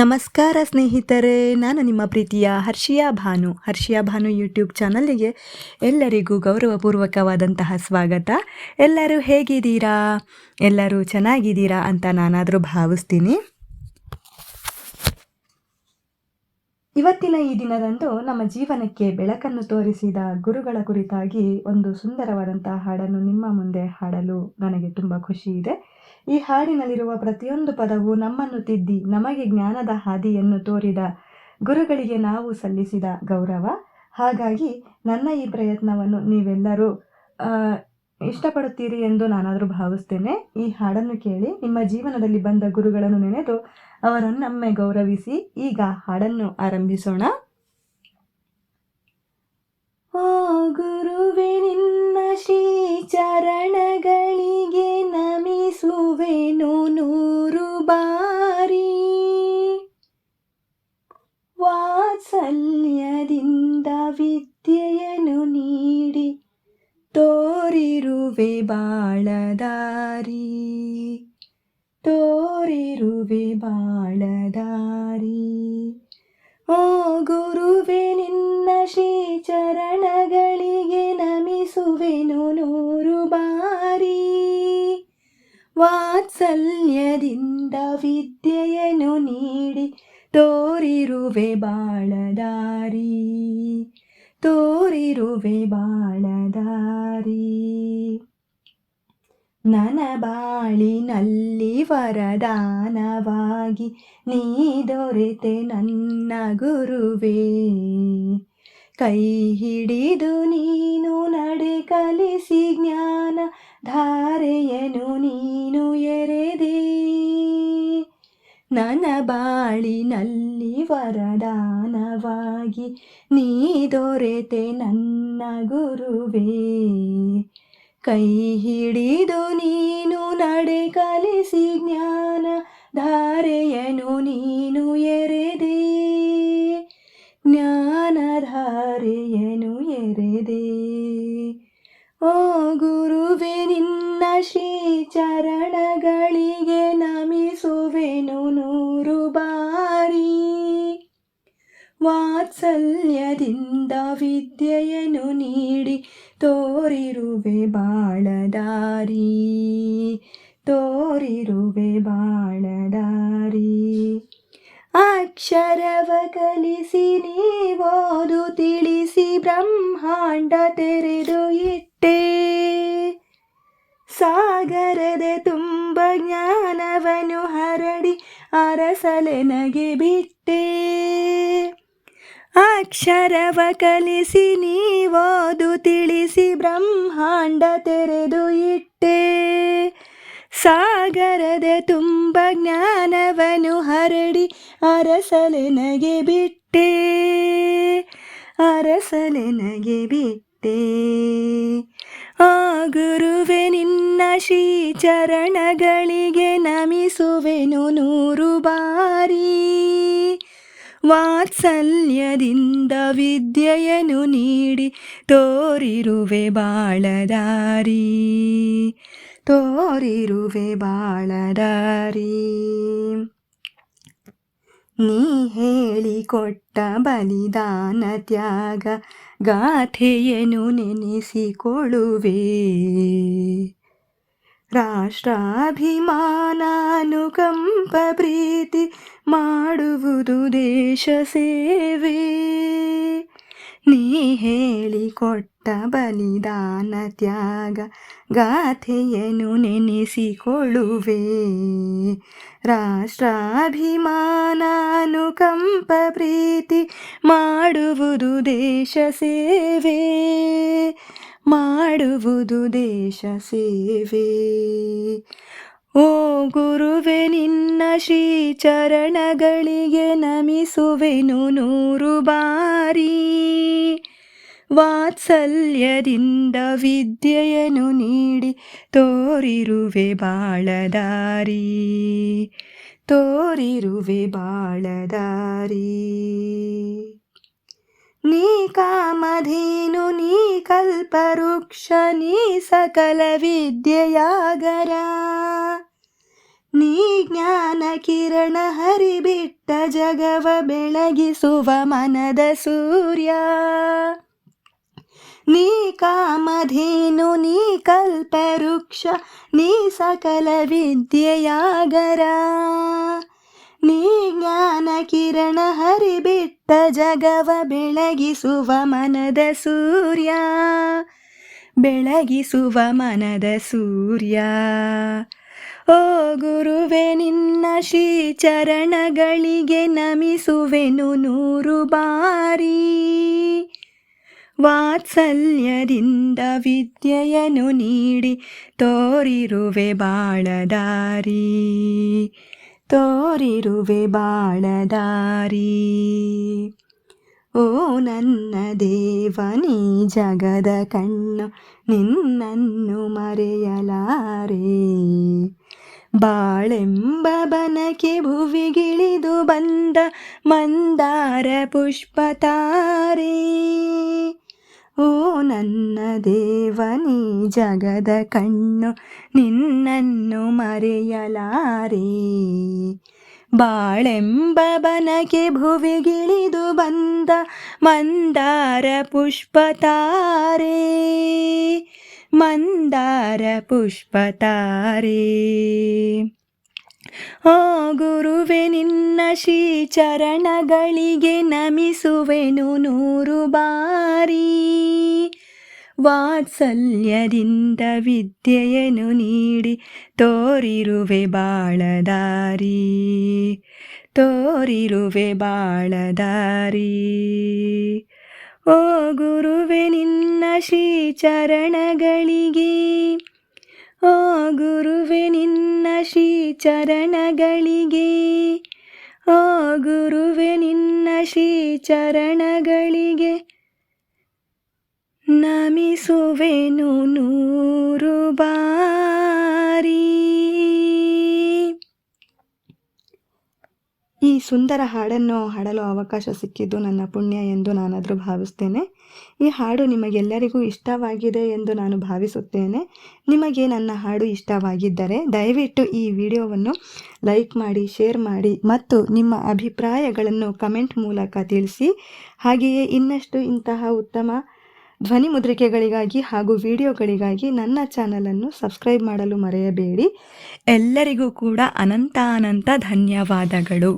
ನಮಸ್ಕಾರ ಸ್ನೇಹಿತರೆ, ನಾನು ನಿಮ್ಮ ಪ್ರೀತಿಯ ಹರ್ಷಿಯಾ ಭಾನು. ಹರ್ಷಿಯಾ ಭಾನು ಯೂಟ್ಯೂಬ್ ಚಾನಲ್ಗೆ ಎಲ್ಲರಿಗೂ ಗೌರವಪೂರ್ವಕವಾದಂತಹ ಸ್ವಾಗತ. ಎಲ್ಲರೂ ಹೇಗಿದ್ದೀರಾ? ಎಲ್ಲರೂ ಚೆನ್ನಾಗಿದ್ದೀರಾ ಅಂತ ನಾನಾದರೂ ಭಾವಿಸ್ತೀನಿ. ಇವತ್ತಿನ ಈ ದಿನದಂದು ನಮ್ಮ ಜೀವನಕ್ಕೆ ಬೆಳಕನ್ನು ತೋರಿಸಿದ ಗುರುಗಳ ಕುರಿತಾಗಿ ಒಂದು ಸುಂದರವಾದಂತಹ ಹಾಡನ್ನು ನಿಮ್ಮ ಮುಂದೆ ಹಾಡಲು ನನಗೆ ತುಂಬ ಖುಷಿ ಇದೆ. ಈ ಹಾಡಿನಲ್ಲಿರುವ ಪ್ರತಿಯೊಂದು ಪದವು ನಮ್ಮನ್ನು ತಿದ್ದಿ ನಮಗೆ ಜ್ಞಾನದ ಹಾದಿಯನ್ನು ತೋರಿದ. ಗುರುಗಳಿಗೆ ನಾವು ಸಲ್ಲಿಸಿದ ಗೌರವ. ಹಾಗಾಗಿ ನನ್ನ ಈ ಪ್ರಯತ್ನವನ್ನು ನೀವೆಲ್ಲರೂ ಇಷ್ಟಪಡುತ್ತೀರಿ ಎಂದು ನಾನಾದರೂ ಭಾವಿಸ್ತೇನೆ. ಈ ಹಾಡನ್ನು ಕೇಳಿ ನಿಮ್ಮ ಜೀವನದಲ್ಲಿ ಬಂದ ಗುರುಗಳನ್ನು ನೆನೆದು ಅವರನ್ನೊಮ್ಮೆ ಗೌರವಿಸಿ ಈಗ ಹಾಡನ್ನು ಆರಂಭಿಸೋಣ. ಓ ಗುರುವೆ, ನಿನ್ನ ಶ್ರೀ ಚರಣಗಳಿಗೆ ನಮಿಸುವೆನು ನೂರು ಬಾರಿ ವಾತ್ಸಲ್ಯದಿಂದ ವಿದ್ಯೆಯನ್ನು ನೀಡಿ ತೋರಿರುವೆ ಬಾಳದಾರಿ. ತೋರಿರುವೆ ಬಾಳದಾರಿ. ಓ ಗುರುವೆ, ನಿನ್ನ ಶ್ರೀ ಚರಣಗಳಿಗೆ ನಮಿಸುವೆನು. ವಾತ್ಸಲ್ಯದಿಂದ ವಿದ್ಯೆಯನ್ನು ನೀಡಿ ತೋರಿರುವೆ ಬಾಳದಾರಿ ತೋರಿರುವೆ ಬಾಳದಾರಿ. ನನ ಬಾಳಿನಲ್ಲಿ ವರದಾನವಾಗಿ ನೀ ದೊರೆತೆ ನನ್ನ ಗುರುವೇ. ಕೈ ಹಿಡಿದು ನೀನು ನಡೆ ಕಲಿಸಿ ಜ್ಞಾನ ಧಾರೆಯನು ನೀನು ನನ್ನ ಬಾಳಿನಲ್ಲಿ ವರದಾನವಾಗಿ ನೀ ದೊರೆತೆ ನನ್ನ ಗುರುವೇ. ಕೈ ಹಿಡಿದು ನೀನು ನಡೆ ಕಲಿಸಿ ಜ್ಞಾನ ಧಾರೆಯನು ನೀನು ಎರೆದೆ. ಜ್ಞಾನ ಧಾರೆಯನು ಎರೆದೆ. ಓ ಶ್ರೀ ಚರಣಗಳಿಗೆ ನಮಿಸುವೆನು ನೂರು ಬಾರಿ. ವಾತ್ಸಲ್ಯದಿಂದ ವಿದ್ಯೆಯನ್ನು ನೀಡಿ ತೋರಿರುವೆ ಬಾಳದಾರಿ. ತೋರಿರುವೆ ಬಾಳದಾರಿ. ಅಕ್ಷರವ ಕಲಿಸಿ ನೀವೋದು ತಿಳಿಸಿ ಬ್ರಹ್ಮಾಂಡ ತೆರೆದು ಇಟ್ಟೆ. ಸಾಗರದ ತುಂಬ ಜ್ಞಾನವನು ಹರಡಿ ಅರಸಲೆನಗೆ ಬಿಟ್ಟೆ. ಅಕ್ಷರವ ಕಲಿಸಿ ನೀವೋದು ತಿಳಿಸಿ ಬ್ರಹ್ಮಾಂಡ ತೆರೆದು ಇಟ್ಟೆ. ಸಾಗರದೆ ತುಂಬ ಜ್ಞಾನವನು ಹರಡಿ ಅರಸಲೆನಗೆ ಬಿಟ್ಟೆ. ಅರಸಲೆನಗೆ ಬಿಟ್ಟೆ. ಆ ಗುರುವೆ ನಿನ್ನ ಶ್ರೀ ಚರಣಗಳಿಗೆ ನಮಿಸುವೆನು ನೂರು ಬಾರಿ. ವಾತ್ಸಲ್ಯದಿಂದ ವಿದ್ಯೆಯನ್ನು ನೀಡಿ ತೋರಿರುವೆ ಬಾಳದಾರಿ. ತೋರಿರುವೆ ಬಾಳದಾರಿ. ನೀ ಹೇಳಿಕೊಟ್ಟ ಬಲಿದಾನ ತ್ಯಾಗ ಗಾಥೆಯನ್ನು ನೆನೆಸಿಕೊಳ್ಳುವೆ. ರಾಷ್ಟ್ರಾಭಿಮಾನ ಅನುಕಂಪ ಪ್ರೀತಿ ಮಾಡುವುದು ದೇಶ ಸೇವೆ. ನೀ ಹೇಳಿಕೊಟ್ಟ ಬಲಿದಾನ ತ್ಯಾಗ ಗಾಥೆಯನ್ನು ನೆನೆಸಿಕೊಳ್ಳುವೆ. ರಾಷ್ಟ್ರಾಭಿಮಾನ ಅನುಕಂಪ ಪ್ರೀತಿ ಮಾಡುವುದು ದೇಶ ಸೇವೆ. ಮಾಡುವುದು ದೇಶ ಸೇವೆ. ಓ ಗುರುವೆ, ನಿನ್ನ ಶ್ರೀ ಚರಣಗಳಿಗೆ ನಮಿಸುವೆನು ನೂರು ಬಾರಿ. ವಾತ್ಸಲ್ಯದಿಂದ ವಿದ್ಯೆಯನ್ನು ನೀಡಿ ತೋರಿರುವೆ ಬಾಳದಾರಿ. ತೋರಿರುವೆ ಬಾಳದಾರಿ. ನೀ ಕಾಮಧೇನು, ನೀ ಕಲ್ಪವೃಕ್ಷ, ನೀ ಸಕಲ ವಿದ್ಯೆಯಾಗರ. ನೀ ಜ್ಞಾನ ಕಿರಣ ಹರಿಬಿಟ್ಟ ಜಗವ ಬೆಳಗಿಸುವ ಮನದ ಸೂರ್ಯ. ನೀ ಕಾಮಧೇನು, ನೀ ಕಲ್ಪವೃಕ್ಷ, ನೀ ಸಕಲ ವಿದ್ಯೆಯಾಗರ. ನೀ ಜ್ಞಾನ ಕಿರಣ ಹರಿಬಿಟ್ಟ ಜಗವ ಬೆಳಗಿಸುವ ಮನದ ಸೂರ್ಯ. ಬೆಳಗಿಸುವ ಮನದ ಸೂರ್ಯ. ಓ ಗುರುವೆ, ನಿನ್ನ ಶ್ರೀ ಚರಣಗಳಿಗೆ ನಮಿಸುವೆನು ನೂರು ಬಾರಿ. ವಾತ್ಸಲ್ಯದಿಂದ ವಿದ್ಯೆಯನ್ನು ನೀಡಿ ತೋರಿರುವೆ ಬಾಳದಾರಿ. ತೋರಿರುವೆ ಬಾಳದಾರಿ. ಓ ನನ್ನ ದೇವನಿ, ಜಗದ ಕಣ್ಣು ನಿನ್ನನ್ನು ಮರೆಯಲಾರೆ. ಬಾಳೆಂಬ ಬನಕೆ ಭುವಿಗಿಳಿದು ಬಂದ ಮಂದಾರ ಪುಷ್ಪತಾರೆ ಓ ನನ್ನ ದೇವನಿ, ಜಗದ ಕಣ್ಣು ನಿನ್ನನ್ನು ಮರೆಯಲಾರಿ. ಬಾಳೆಂಬ ಬನಕೆ ಭುವಿಗಿಳಿದು ಬಂದ ಮಂದಾರ ಪುಷ್ಪತಾರೆ. ಮಂದಾರ ಪುಷ್ಪತಾರೆ. ಓ ಗುರುವೆ, ನಿನ್ನ ಶ್ರೀ ಚರಣಗಳಿಗೆ ನಮಿಸುವೆನು ನೂರು ಬಾರಿ. ವಾತ್ಸಲ್ಯದಿಂದ ವಿದ್ಯೆಯನ್ನು ನೀಡಿ ತೋರಿರುವೆ ಬಾಳದಾರಿ ತೋರಿರುವೆ ಬಾಳದಾರಿ. ಓ ಗುರುವೆ, ನಿನ್ನ ಶ್ರೀ ಚರಣಗಳಿಗೆ ಓ ಗುರುವೆ, ನಿನ್ನ ಶ್ರೀ ಚರಣಗಳಿಗೆ ಓ ಗುರುವೆ, ನಿನ್ನ ಶ್ರೀ ಚರಣಗಳಿಗೆ ನಮಿಸುವೆನು ನೂರು ಬಾರಿ. ಈ ಸುಂದರ ಹಾಡನ್ನು ಹಾಡಲು ಅವಕಾಶ ಸಿಕ್ಕಿದ್ದು ನನ್ನ ಪುಣ್ಯ ಎಂದು ನಾನಾದರೂ ಭಾವಿಸ್ತೇನೆ. ಈ ಹಾಡು ನಿಮಗೆಲ್ಲರಿಗೂ ಇಷ್ಟವಾಗಿದೆ ಎಂದು ನಾನು ಭಾವಿಸುತ್ತೇನೆ. ನಿಮಗೆ ನನ್ನ ಹಾಡು ಇಷ್ಟವಾಗಿದ್ದರೆ ದಯವಿಟ್ಟು ಈ ವಿಡಿಯೋವನ್ನು ಲೈಕ್ ಮಾಡಿ, ಶೇರ್ ಮಾಡಿ ಮತ್ತು ನಿಮ್ಮ ಅಭಿಪ್ರಾಯಗಳನ್ನು ಕಮೆಂಟ್ ಮೂಲಕ ತಿಳಿಸಿ. ಹಾಗೆಯೇ ಇನ್ನಷ್ಟು ಇಂತಹ ಉತ್ತಮ ಧ್ವನಿ ಮುದ್ರಿಕೆಗಳಿಗಾಗಿ ಹಾಗೂ ವಿಡಿಯೋಗಳಿಗಾಗಿ ನನ್ನ ಚಾನಲನ್ನು ಸಬ್ಸ್ಕ್ರೈಬ್ ಮಾಡಲು ಮರೆಯಬೇಡಿ. ಎಲ್ಲರಿಗೂ ಕೂಡ ಅನಂತ ಅನಂತ ಧನ್ಯವಾದಗಳು.